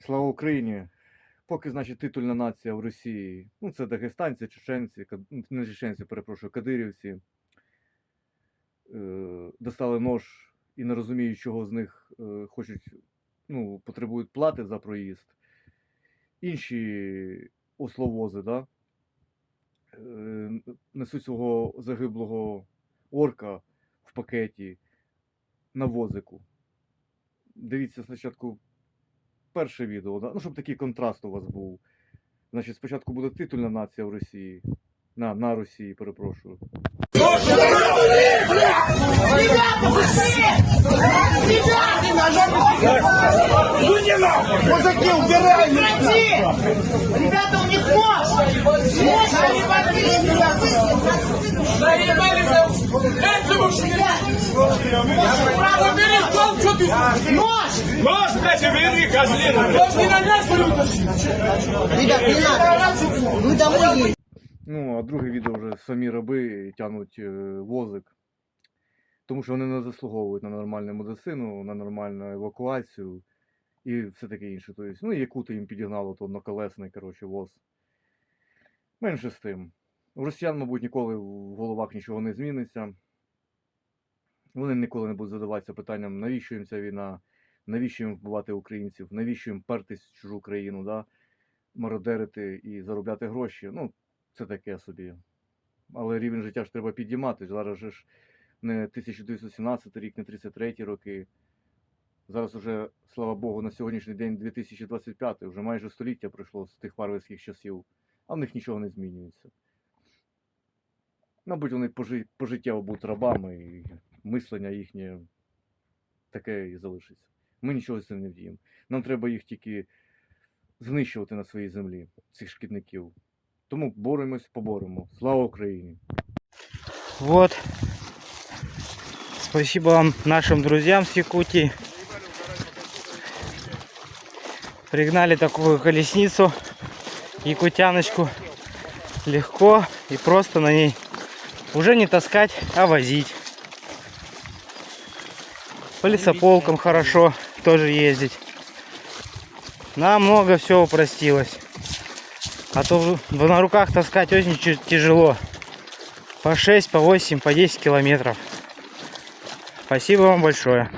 Слава Україні! Поки, значить, титульна нація в Росії. Ну, це дагестанці, чеченці, ну, не чеченці, перепрошую, кадирівці. Е, достали нож і не розуміють, чого з них е, хочуть, ну, потребують плати за проїзд. Інші ословози, да? е, несуть свого загиблого орка в пакеті на возику. Дивіться спочатку перше відео, ну, щоб такий контраст у вас був. Значить, спочатку буде титульна нація в Росії. На, на Росії, перепрошую. Мужики, убирай! Ребята, у них нож! Нож, они побили Нож! Нож, блядь, убери, козлина! Нож не на мясо Ребят, не надо! Вы домой едете. Ну, а друге відео вже самі раби тянуть е, возик. Тому що вони не заслуговують на нормальну медицину, на нормальну евакуацію і все таке інше. Тобто, ну, і якути їм підігнало то одноколесний, коротше, воз. Менше з тим. У росіян, мабуть, ніколи в головах нічого не зміниться. Вони ніколи не будуть задаватися питанням, навіщо їм ця війна, навіщо їм вбивати українців, навіщо їм пертись в чужу країну, да? мародерити і заробляти гроші. Ну, це таке собі. Але рівень життя ж треба підіймати. Зараз же ж не 1917 рік, не 33 роки. Зараз уже, слава Богу, на сьогоднішній день 2025, вже майже століття пройшло з тих варварських часів, а в них нічого не змінюється. Мабуть, вони пожи- пожиттєво будуть рабами, і мислення їхнє таке і залишиться. Ми нічого з цим не вдіємо. Нам треба їх тільки знищувати на своїй землі, цих шкідників. Тому боремось, поборемо. Слава Україні! Вот. Спасибо вам, нашим друзьям с Якутии. Пригнали такую колесницу, якутяночку. Легко и просто на ней уже не таскать, а возить. По лесополкам хорошо тоже ездить. Намного все упростилось. А то на руках таскать очень тяжело по 6, по 8, по 10 километров. Спасибо вам большое.